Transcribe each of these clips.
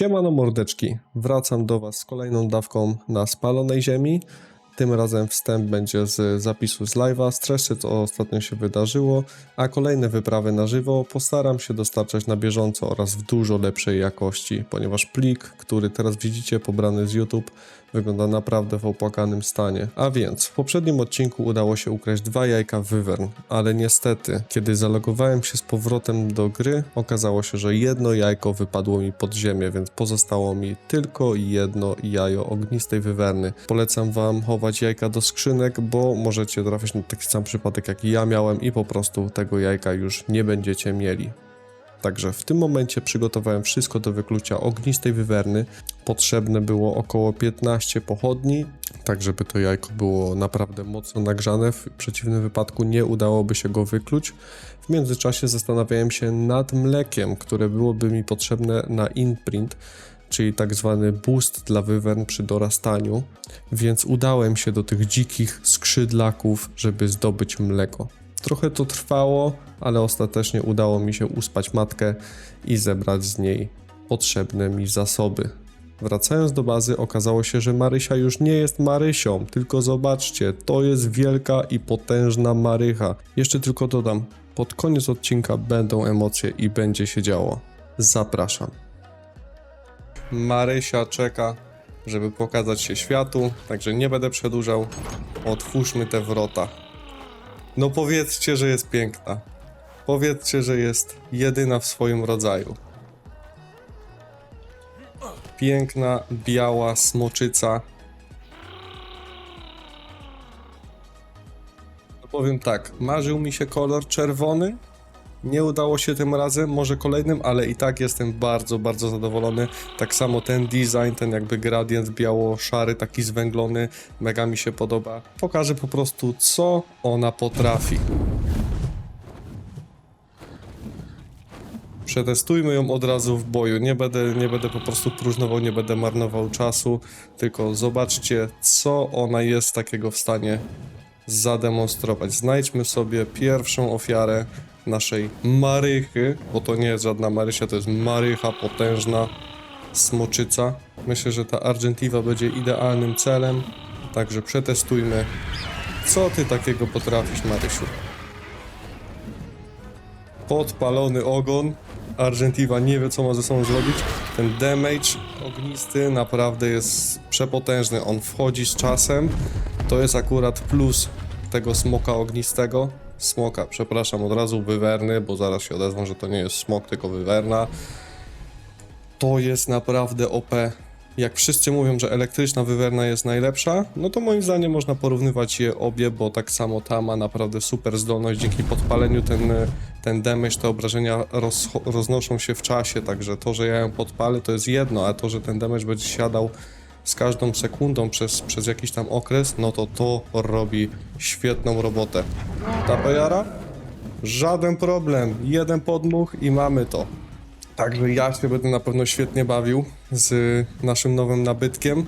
Siemano mordeczki, wracam do Was z kolejną dawką na spalonej ziemi. Tym razem wstęp będzie z zapisu z live'a, streszczę co ostatnio się wydarzyło, a kolejne wyprawy na żywo postaram się dostarczać na bieżąco oraz w dużo lepszej jakości, ponieważ plik, który teraz widzicie pobrany z YouTube, wygląda naprawdę w opłakanym stanie. A więc, w poprzednim odcinku udało się ukraść dwa jajka Wyvern, ale niestety, kiedy zalogowałem się z powrotem do gry, okazało się, że jedno jajko wypadło mi pod ziemię, więc pozostało mi tylko jedno jajo ognistej Wywerny. Polecam Wam chować jajka do skrzynek, bo możecie trafić na taki sam przypadek jak ja miałem i po prostu tego jajka już nie będziecie mieli. Także w tym momencie przygotowałem wszystko do wyklucia ognistej wywerny. Potrzebne było około 15 pochodni, tak żeby to jajko było naprawdę mocno nagrzane. W przeciwnym wypadku nie udałoby się go wykluć. W międzyczasie zastanawiałem się nad mlekiem, które byłoby mi potrzebne na imprint, czyli tak zwany boost dla wywern przy dorastaniu, więc udałem się do tych dzikich skrzydlaków, żeby zdobyć mleko. Trochę to trwało, ale ostatecznie udało mi się uspać matkę i zebrać z niej potrzebne mi zasoby. Wracając do bazy, okazało się, że Marysia już nie jest Marysią, tylko zobaczcie, to jest wielka i potężna Marycha. Jeszcze tylko dodam, pod koniec odcinka będą emocje i będzie się działo. Zapraszam. Marysia czeka, żeby pokazać się światu, także nie będę przedłużał. Otwórzmy te wrota. No powiedzcie, że jest piękna. Powiedzcie, że jest jedyna w swoim rodzaju. Piękna, biała smoczyca. No powiem tak, marzył mi się kolor czerwony. Nie udało się tym razem, może kolejnym, ale i tak jestem bardzo, bardzo zadowolony. Tak samo ten design, ten jakby gradient biało-szary, taki zwęglony, mega mi się podoba. Pokażę po prostu, co ona potrafi. Przetestujmy ją od razu w boju. Nie będę, nie będę po prostu próżnował, nie będę marnował czasu, tylko zobaczcie, co ona jest takiego w stanie zademonstrować. Znajdźmy sobie pierwszą ofiarę naszej Marychy, bo to nie jest żadna Marysia, to jest Marycha potężna smoczyca. Myślę, że ta Argentiva będzie idealnym celem, także przetestujmy, co ty takiego potrafisz, Marysiu. Podpalony ogon. Argentiva nie wie, co ma ze sobą zrobić. Ten damage ognisty naprawdę jest przepotężny. On wchodzi z czasem. To jest akurat plus tego smoka ognistego. Smoka, przepraszam, od razu wywerny, bo zaraz się odezwą, że to nie jest smok, tylko wywerna. To jest naprawdę OP. Jak wszyscy mówią, że elektryczna wywerna jest najlepsza, no to moim zdaniem można porównywać je obie, bo tak samo ta ma naprawdę super zdolność. Dzięki podpaleniu ten, ten damage, te obrażenia roz, roznoszą się w czasie, także to, że ja ją podpalę to jest jedno, a to, że ten damage będzie siadał z każdą sekundą przez, przez jakiś tam okres, no to to robi świetną robotę. Ta pejara? Żaden problem. Jeden podmuch i mamy to. Także ja się będę na pewno świetnie bawił z naszym nowym nabytkiem.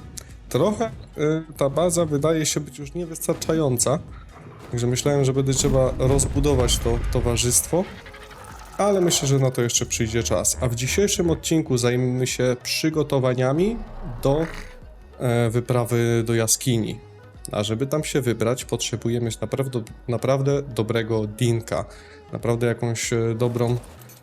Trochę y, ta baza wydaje się być już niewystarczająca. Także myślałem, że będzie trzeba rozbudować to towarzystwo. Ale myślę, że na to jeszcze przyjdzie czas. A w dzisiejszym odcinku zajmiemy się przygotowaniami do wyprawy do jaskini. A żeby tam się wybrać, potrzebujemy naprawdę, naprawdę dobrego dinka. Naprawdę jakąś e, dobrą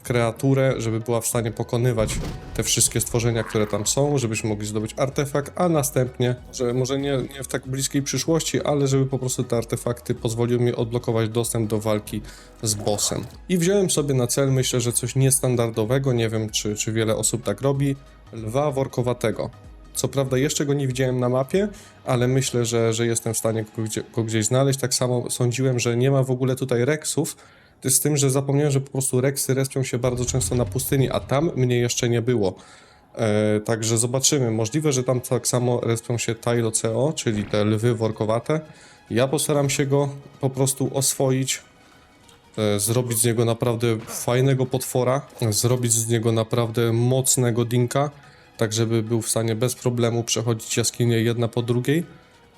kreaturę, żeby była w stanie pokonywać te wszystkie stworzenia, które tam są, żebyśmy mogli zdobyć artefakt, a następnie, że może nie, nie w tak bliskiej przyszłości, ale żeby po prostu te artefakty pozwoliły mi odblokować dostęp do walki z bossem. I wziąłem sobie na cel, myślę, że coś niestandardowego, nie wiem czy, czy wiele osób tak robi, lwa workowatego. Co prawda jeszcze go nie widziałem na mapie, ale myślę, że, że jestem w stanie go, gdzie, go gdzieś znaleźć. Tak samo sądziłem, że nie ma w ogóle tutaj reksów, z tym, że zapomniałem, że po prostu reksy respią się bardzo często na pustyni, a tam mnie jeszcze nie było. E, także zobaczymy. Możliwe, że tam tak samo respią się Tyloceo, czyli te lwy workowate. Ja postaram się go po prostu oswoić, e, zrobić z niego naprawdę fajnego potwora, zrobić z niego naprawdę mocnego dinka, tak żeby był w stanie bez problemu przechodzić jaskinie jedna po drugiej.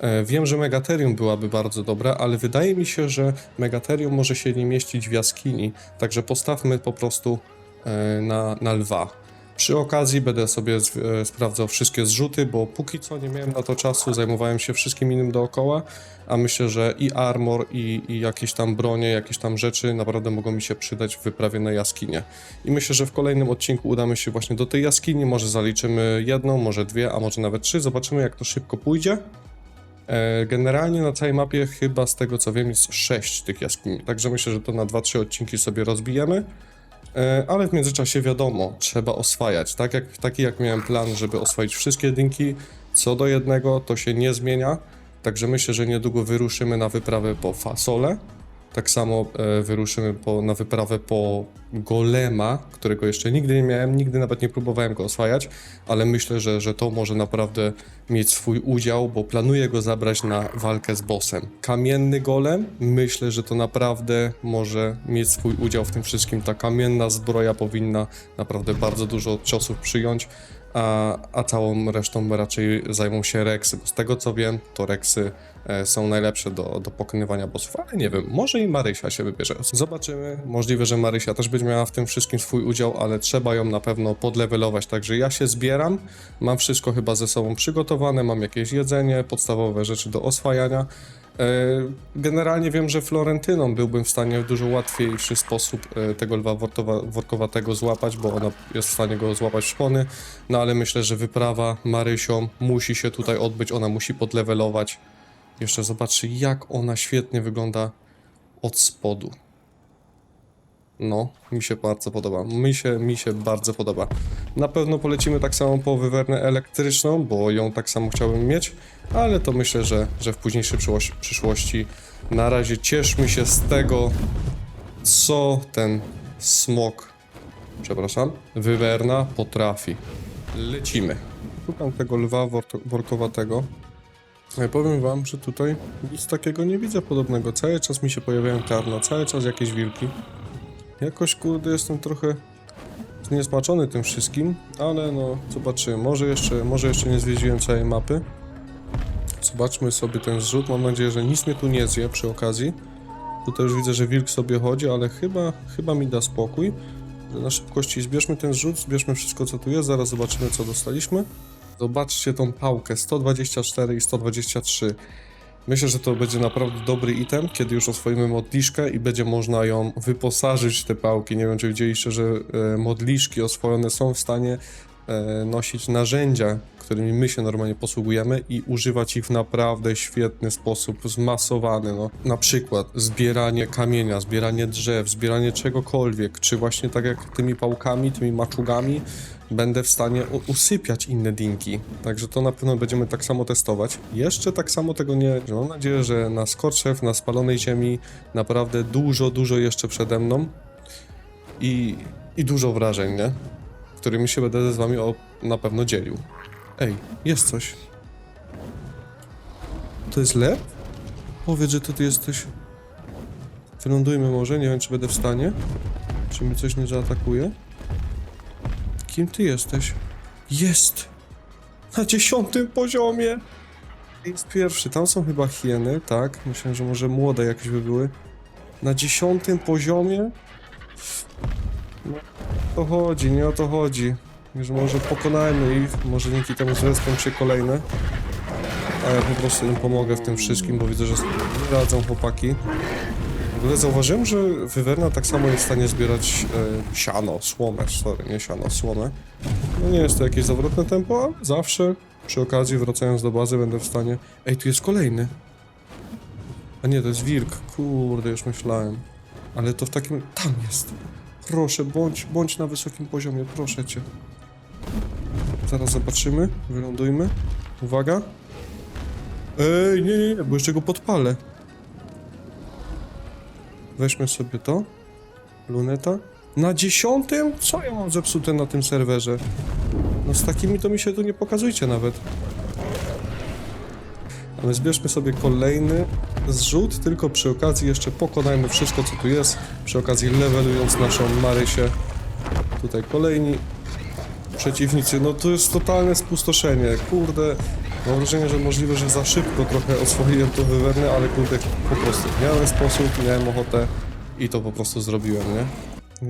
E, Wiem, że Megaterium byłaby bardzo dobra, ale wydaje mi się, że Megaterium może się nie mieścić w jaskini, także postawmy po prostu e, na, na lwa. Przy okazji będę sobie e, sprawdzał wszystkie zrzuty, bo póki co nie miałem na to czasu, zajmowałem się wszystkim innym dookoła, a myślę, że i armor, i, i jakieś tam bronie, jakieś tam rzeczy naprawdę mogą mi się przydać w wyprawie na jaskinię. I myślę, że w kolejnym odcinku udamy się właśnie do tej jaskini, może zaliczymy jedną, może dwie, a może nawet trzy, zobaczymy jak to szybko pójdzie. E, Generalnie na całej mapie chyba z tego co wiem jest 6 tych jaskini, także myślę, że to na 2-3 odcinki sobie rozbijemy. E, Ale w międzyczasie wiadomo, trzeba oswajać. Tak jak, taki jak miałem plan, żeby oswoić wszystkie dynki, co do jednego to się nie zmienia. Także myślę, że niedługo wyruszymy na wyprawę po fasole. Tak samo e, wyruszymy po, na wyprawę po golema, którego jeszcze nigdy nie miałem, nigdy nawet nie próbowałem go oswajać, ale myślę, że, że to może naprawdę mieć swój udział, bo planuję go zabrać na walkę z bossem. Kamienny golem, myślę, że to naprawdę może mieć swój udział w tym wszystkim. Ta kamienna zbroja powinna naprawdę bardzo dużo ciosów przyjąć, a, a całą resztą raczej zajmą się Rexy, bo z tego co wiem, to Rexy e, są najlepsze do, do pokonywania bossów, ale nie wiem, może i Marysia się wybierze. Zobaczymy, możliwe, że Marysia też będzie miała w tym wszystkim swój udział, ale trzeba ją na pewno podlewelować, także ja się zbieram, mam wszystko chyba ze sobą przygotowane, mam jakieś jedzenie, podstawowe rzeczy do oswajania. E, Generalnie wiem, że Florentyną byłbym w stanie w dużo łatwiejszy sposób e, tego lwa wortowa- workowatego złapać, bo ona jest w stanie go złapać w szpony, no ale myślę, że wyprawa Marysią musi się tutaj odbyć, ona musi podlewelować. Jeszcze zobaczcie, jak ona świetnie wygląda od spodu. No, mi się bardzo podoba. Mi się, mi się bardzo podoba. Na pewno polecimy tak samo po wywernę elektryczną, bo ją tak samo chciałbym mieć, ale to myślę, że, że w późniejszej przyszłości. Na razie cieszmy się z tego, co ten smok, przepraszam, wywerna potrafi. Lecimy. Szukam tego lwa workowatego. Ja powiem wam, że tutaj nic takiego nie widzę podobnego. Cały czas mi się pojawiają karna, cały czas jakieś wilki. Jakoś kurde jestem trochę zniesmaczony tym wszystkim, ale no zobaczymy. Może jeszcze, może jeszcze nie zwiedziłem całej mapy. Zobaczmy sobie ten zrzut. Mam nadzieję, że nic mnie tu nie zje przy okazji. Tutaj już widzę, że wilk sobie chodzi, ale chyba, chyba mi da spokój. Na szybkości zbierzmy ten zrzut, zbierzmy wszystko co tu jest, zaraz zobaczymy co dostaliśmy. Zobaczcie tą pałkę 124 i 123. Myślę, że to będzie naprawdę dobry item, kiedy już oswoimy modliszkę i będzie można ją wyposażyć w te pałki. Nie wiem, czy widzieliście, że e, modliszki oswojone są w stanie nosić narzędzia, którymi my się normalnie posługujemy i używać ich w naprawdę świetny sposób, zmasowany. No. Na przykład zbieranie kamienia, zbieranie drzew, zbieranie czegokolwiek, czy właśnie tak jak tymi pałkami, tymi maczugami będę w stanie usypiać inne dinki. Także to na pewno będziemy tak samo testować. Jeszcze tak samo tego nie... Mam nadzieję, że na Skorczew, na spalonej ziemi naprawdę dużo, dużo jeszcze przede mną i, i dużo wrażeń, nie? Którymi się będę z wami o, na pewno dzielił. Ej, jest coś. To jest lew? Powiedz, że to ty jesteś... Wylądujmy może, nie wiem czy będę w stanie. Czy mnie coś nie zaatakuje? Kim ty jesteś? Jest! Na dziesiątym poziomie! Jest pierwszy, tam są chyba hieny, tak? Myślałem, że może młode jakieś by były. Na dziesiątym poziomie? No, to chodzi, nie o to chodzi. Że może pokonajmy ich, może dzięki temu zrespią się kolejne. A ja po prostu im pomogę w tym wszystkim, bo widzę, że radzą chłopaki. W ogóle zauważyłem, że Wywerna tak samo jest w stanie zbierać e, siano, słomę, sorry, nie siano, słomę. No nie jest to jakieś zawrotne tempo, ale zawsze przy okazji wracając do bazy będę w stanie... Ej, tu jest kolejny. A nie, to jest wilk, kurde, już myślałem. Ale to w takim... Tam jest. Proszę, bądź, bądź na wysokim poziomie, proszę cię. Zaraz zobaczymy, wylądujmy. Uwaga. Ej, nie, nie, nie, bo jeszcze go podpalę. Weźmy sobie to. Luneta. Na dziesiątym? Co ja mam zepsute na tym serwerze? No z takimi to mi się tu nie pokazujcie nawet. A my zbierzmy sobie kolejny zrzut, tylko przy okazji jeszcze pokonajmy wszystko co tu jest. Przy okazji levelując naszą Marysię. Tutaj kolejni przeciwnicy. No to jest totalne spustoszenie. Kurde, mam wrażenie, że możliwe, że za szybko trochę oswoiłem to wywernę, ale kurde, po prostu miałem sposób, miałem ochotę i to po prostu zrobiłem, nie?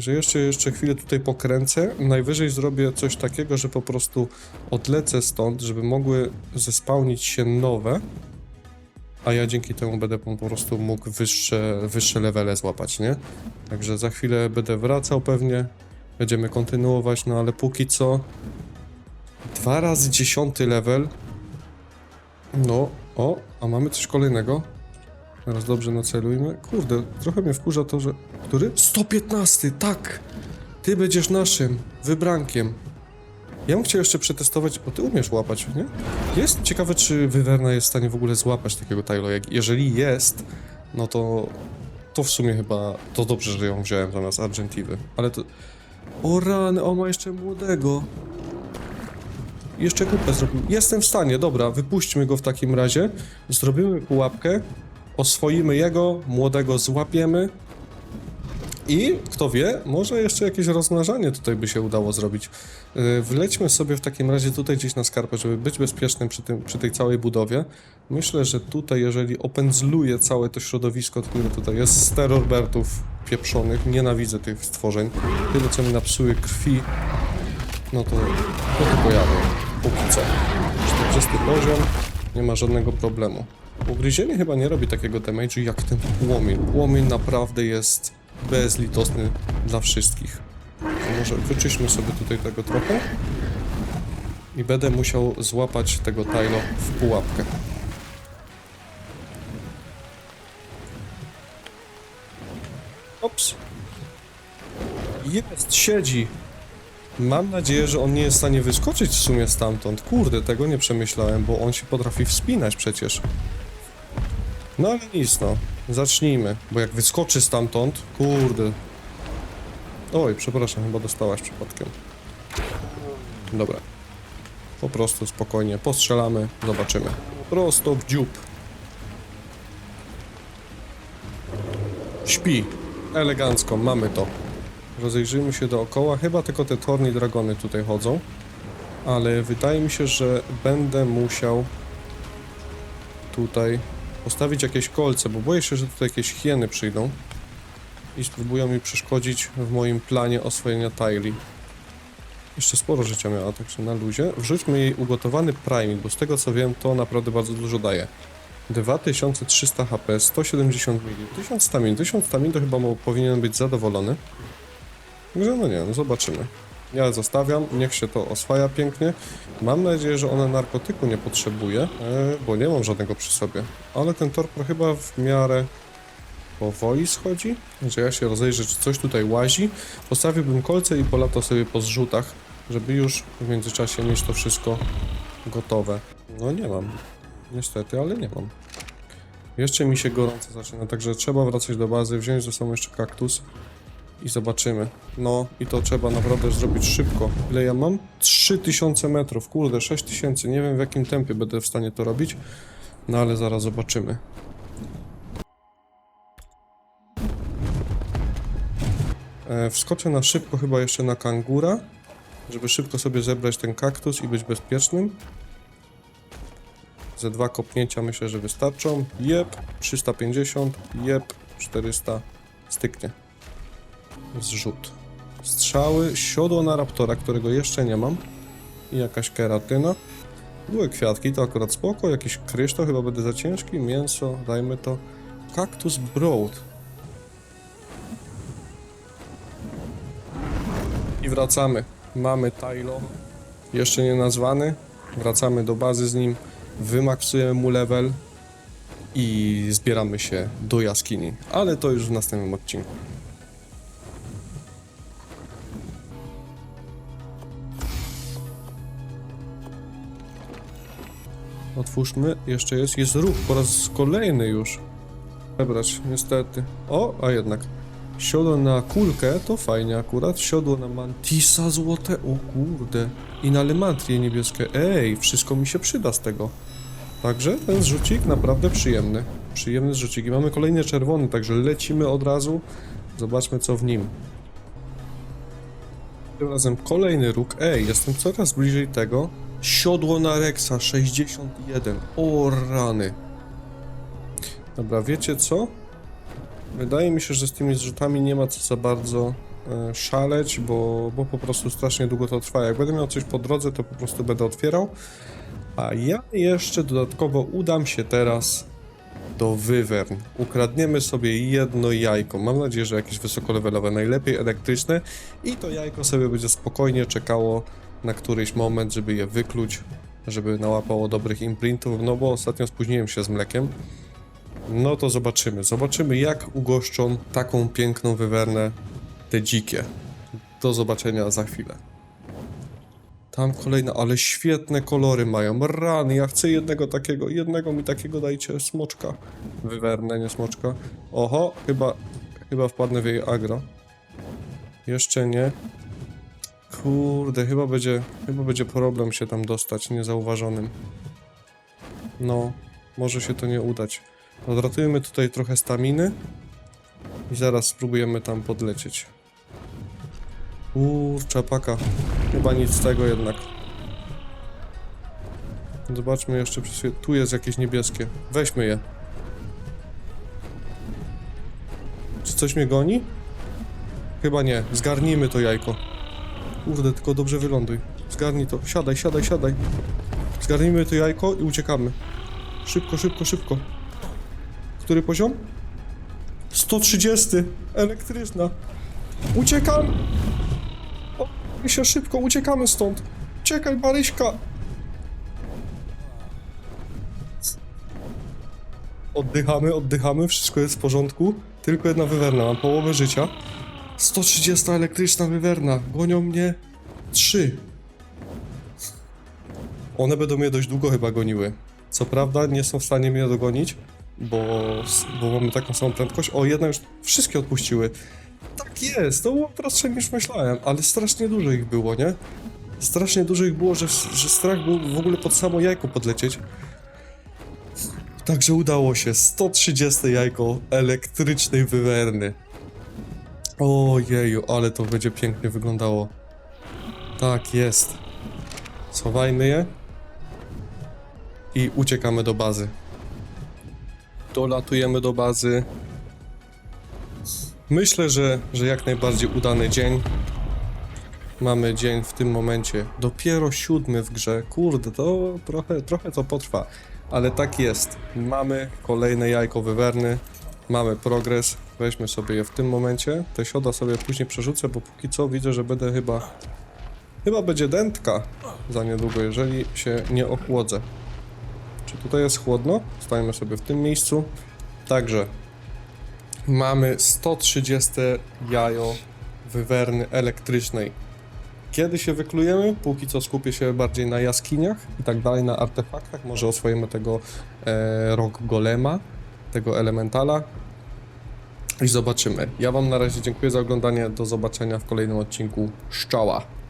Że jeszcze, jeszcze chwilę tutaj pokręcę. Najwyżej zrobię coś takiego, że po prostu odlecę stąd, żeby mogły zespałnić się nowe. A ja dzięki temu będę po prostu mógł wyższe, wyższe levele złapać, nie? Także za chwilę będę wracał pewnie. Będziemy kontynuować, no ale póki co. Dwa razy dziesiąty level. No, o, a mamy coś kolejnego. Teraz dobrze nacelujmy. Kurde, trochę mnie wkurza to, że... Który? 115, tak! Ty będziesz naszym wybrankiem. Ja bym chciał jeszcze przetestować, bo ty umiesz łapać, nie? Jest ciekawe, czy Wyverna jest w stanie w ogóle złapać takiego Tylo. Jeżeli jest, no to... To w sumie chyba... To dobrze, że ją wziąłem zamiast Argentivy. Ale to... O rany, on ma jeszcze młodego. Jeszcze kupę zrobił. Jestem w stanie, dobra, wypuśćmy go w takim razie. Zrobimy pułapkę. Oswoimy jego, młodego złapiemy. I kto wie, może jeszcze jakieś rozmnażanie tutaj by się udało zrobić. Yy, Wlećmy sobie w takim razie tutaj gdzieś na skarpę, żeby być bezpiecznym przy, tym, przy tej całej budowie. Myślę, że tutaj, jeżeli opędzluje całe to środowisko, które tutaj jest z terrorbertów pieprzonych, nienawidzę tych stworzeń. Tyle, co mi napsuje krwi, no to, to tylko jadę. Póki co. 40 poziom, nie ma żadnego problemu. Ugryzienie chyba nie robi takiego damage'u jak ten płomień. Płomień naprawdę jest bezlitosny dla wszystkich. Może wyczyśmy sobie tutaj tego trochę. I będę musiał złapać tego Tylo w pułapkę. Ops. Jest, siedzi. Mam nadzieję, że on nie jest w stanie wyskoczyć w sumie stamtąd. Kurde, tego nie przemyślałem, bo on się potrafi wspinać przecież. No ale nic, no. Zacznijmy, bo jak wyskoczy stamtąd, kurde. Oj, przepraszam, chyba dostałaś przypadkiem. Dobra. Po prostu spokojnie postrzelamy, zobaczymy. Prosto w dziób. Śpi. Elegancko, mamy to. Rozejrzyjmy się dookoła. Chyba tylko te torni dragony tutaj chodzą. Ale wydaje mi się, że będę musiał tutaj postawić jakieś kolce, bo boję się, że tutaj jakieś hieny przyjdą i spróbują mi przeszkodzić w moim planie oswojenia Tyli. Jeszcze sporo życia miała, także na luzie. Wrzućmy jej ugotowany priming, bo z tego co wiem, to naprawdę bardzo dużo daje. 2300 HP, 170 mili, 1000 stamin. 1000 stamin to chyba powinien być zadowolony. Także no nie, no zobaczymy. Ja zostawiam, niech się to oswaja pięknie. Mam nadzieję, że ona narkotyku nie potrzebuje, e, bo nie mam żadnego przy sobie. Ale ten torpor chyba w miarę powoli schodzi, że ja się rozejrzę, czy coś tutaj łazi. Postawiłbym kolce i polatał sobie po zrzutach, żeby już w międzyczasie mieć to wszystko gotowe. No nie mam. Niestety, ale nie mam. Jeszcze mi się gorąco zaczyna, także trzeba wracać do bazy, wziąć ze sobą jeszcze kaktus i zobaczymy. No i to trzeba naprawdę zrobić szybko. Ile ja mam? 3000 metrów, kurde, 6000. Nie wiem w jakim tempie będę w stanie to robić, no ale zaraz zobaczymy. E, wskoczę na szybko chyba jeszcze na kangura, żeby szybko sobie zebrać ten kaktus i być bezpiecznym. Ze dwa kopnięcia myślę, że wystarczą. Jep, 350, jep, 400, styknie. Zrzut. Strzały, siodło na raptora, którego jeszcze nie mam. I jakaś keratyna. Były kwiatki, to akurat spoko. Jakiś kryształ, chyba będę za ciężki. Mięso, dajmy to. Kaktus Broad. I wracamy. Mamy Tylo. Jeszcze nie nazwany. Wracamy do bazy z nim. Wymaksujemy mu level. I zbieramy się do jaskini. Ale to już w następnym odcinku. Otwórzmy, jeszcze jest, jest ruch po raz kolejny już. Zebrać, niestety. O, a jednak. Siodło na kulkę, to fajnie akurat. Siodło na mantisa złote, o kurde. I na lemantrię niebieskie. Ej, wszystko mi się przyda z tego. Także ten zrzucik naprawdę przyjemny. Przyjemny zrzucik. I mamy kolejny czerwony, także lecimy od razu. Zobaczmy co w nim. Tym razem kolejny róg. Ej, jestem coraz bliżej tego. Siodło na Rexa 61. O rany. Dobra, wiecie co? Wydaje mi się, że z tymi zrzutami nie ma co za bardzo e, szaleć, bo, bo po prostu strasznie długo to trwa. Jak będę miał coś po drodze, to po prostu będę otwierał. A ja jeszcze dodatkowo udam się teraz do Wyvern. Ukradniemy sobie jedno jajko. Mam nadzieję, że jakieś wysokolevelowe, najlepiej elektryczne. I to jajko sobie będzie spokojnie czekało na któryś moment, żeby je wykluć, żeby nałapało dobrych imprintów. No bo ostatnio spóźniłem się z mlekiem. No to zobaczymy. Zobaczymy, jak ugoszczą taką piękną wywernę te dzikie. Do zobaczenia za chwilę. Tam kolejne, ale świetne kolory mają. Rany, ja chcę jednego takiego. Jednego mi takiego dajcie. Smoczka. Wywernę, nie smoczka. Oho, chyba, chyba wpadnę w jej agro. Jeszcze nie. Kurde, chyba będzie, chyba będzie problem się tam dostać niezauważonym. No, może się to nie udać. Odratujemy tutaj trochę staminy i zaraz spróbujemy tam podlecieć. Uuu, czapaka. Chyba nic z tego jednak. Zobaczmy jeszcze przez. Tu jest jakieś niebieskie. Weźmy je. Czy coś mnie goni? Chyba nie. Zgarnijmy to jajko. Kurde, tylko dobrze wyląduj. Zgarnij to. Siadaj, siadaj, siadaj. Zgarnijmy to jajko i uciekamy. Szybko, szybko, szybko. Który poziom? 130. Elektryczna. Uciekam! O, się szybko, uciekamy stąd. Uciekaj, Maryśka! Oddychamy, oddychamy, wszystko jest w porządku. Tylko jedna wywerna, mam połowę życia. 130 elektryczna wywerna, gonią mnie trzy. One będą mnie dość długo chyba goniły. Co prawda nie są w stanie mnie dogonić, bo, bo mamy taką samą prędkość. O, jedna już wszystkie odpuściły. Tak jest, to było prostsze niż myślałem, ale strasznie dużo ich było, nie? Strasznie dużo ich było, że, że strach był w ogóle pod samo jajko podlecieć. Także udało się. 130 jajko elektrycznej wywerny. Ojeju, ale to będzie pięknie wyglądało. Tak jest. Schowajmy je. I uciekamy do bazy. Dolatujemy do bazy. Myślę, że, że jak najbardziej udany dzień. Mamy dzień w tym momencie dopiero siódmy w grze. Kurde, to trochę, trochę to potrwa. Ale tak jest. Mamy kolejne jajko wywerny. Mamy progres. Weźmy sobie je w tym momencie. Te sioda sobie później przerzucę, bo póki co widzę, że będę chyba... Chyba będzie dętka za niedługo, jeżeli się nie ochłodzę. Czy tutaj jest chłodno? Stajemy sobie w tym miejscu. Także mamy 130 jajo wywerny elektrycznej. Kiedy się wyklujemy? Póki co skupię się bardziej na jaskiniach i tak dalej, na artefaktach. Może oswojimy tego e, rock golema, tego elementala i zobaczymy. Ja Wam na razie dziękuję za oglądanie. Do zobaczenia w kolejnym odcinku. Szczała!